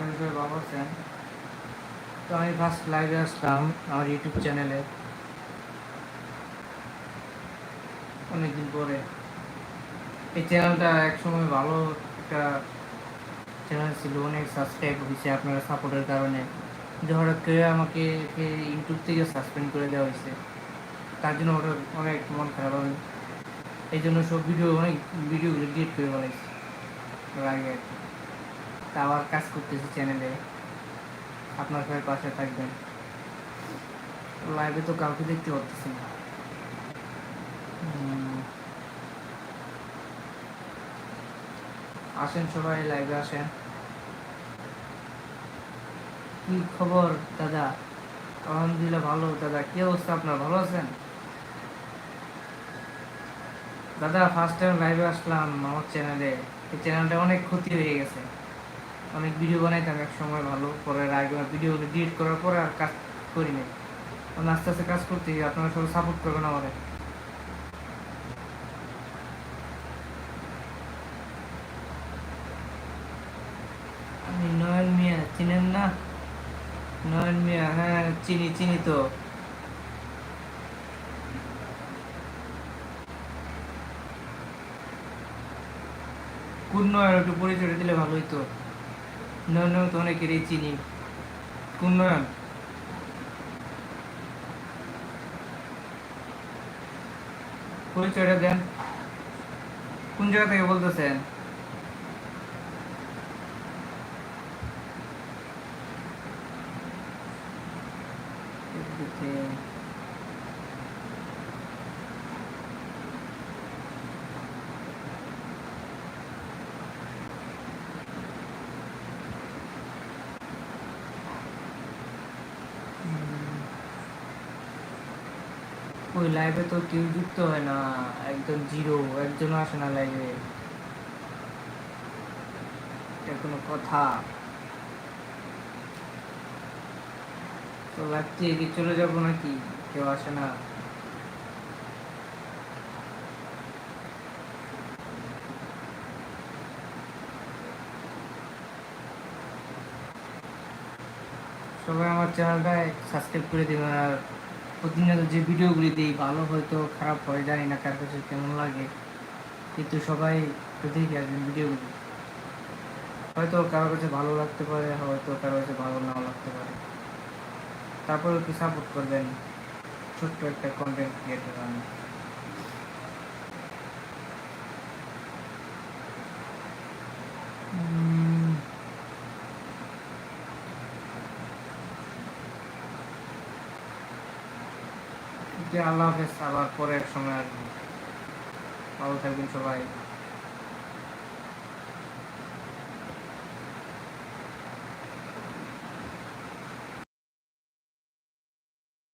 সবাই ভালো আছেন। তো আমি ফার্স্ট লাইভে আসলাম আমার ইউটিউব চ্যানেলে অনেকদিন পরে। এই চ্যানেলটা একসময় ভালো একটা চ্যানেল ছিল, অনেক সাবস্ক্রাইব হয়েছে আপনারা সাপোর্টের কারণে। যে হঠাৎ করে আমাকে ইউটিউব থেকে সাসপেন্ড করে দেওয়া হয়েছে। তার জন্য ওটা অনেক মন খারাপ আমি। এই জন্য সব ভিডিও অনেক ভিডিওগুলো ডিলিট করে বানাইছি আগে আর কি। তা আবার কাজ করতেছি চ্যানেলে আপনার সবাই পাশে থাকবেন। লাইভে তো কাউকে দেখতে পাচ্ছি না। আসেন সবাই লাইভে আসেন। কি খবর, দাদা? আলহামদুলিল্লাহ ভালো। দাদা, কি অবস্থা আপনার? ভালো আছেন? দাদা ফার্স্ট টাইম লাইভে আসলাম আমার চ্যানেলে এই চ্যানেলটা অনেক ক্ষতি হয়ে গেছে। অনেক ভিডিও বানাইতাম, এক সময় ভালো, পরে আগে ভিডিওগুলো ডিলিট করার পরে আর কাজ করি নাই। আমি আস্তে আস্তে কাজ করতে আপনারা সবাই সাপোর্ট করবেন আমাদের আমি নয়ন মিয়া, চিনেন না? নয়ন মিয়া হ্যাঁ চিনি চিনি তো। কোন একটু পরিচয় দিলে ভালো হইতো। নয়ন তো অনেকেরই চিনি কোন পরিচয়টা দেন। কোন জায়গা থেকে বলতেছেন? ওই লাইভে তো কেউ যুক্ত হয় না। একদম জিরো একজনও আসে না লাইভে এটা কোনো কথা। তো থেকে কি চলে যাব নাকি? কেউ আসে না। সবাই আমার চ্যানেলটা সাবস্ক্রাইব করে দেবেন আর প্রতিনিয়ত যে ভিডিওগুলি দিই, ভালো হয়তো খারাপ হয়, জানি না কার কাছে কেমন লাগে। কিন্তু সবাই দেখে আসবেন ভিডিওগুলি। হয়তো কারও কাছে ভালো লাগতে পারে, হয়তো কারও কাছে ভালো নাও লাগতে পারে। তারপরে কি সাপোর্ট করবেন ছোট্ট একটা কন্টেন্ট ক্রিয়েটার আমি। আল্লাহ হাফেজ আবার পরে এক সময় আসব। ভালো থাকবেন সবাই।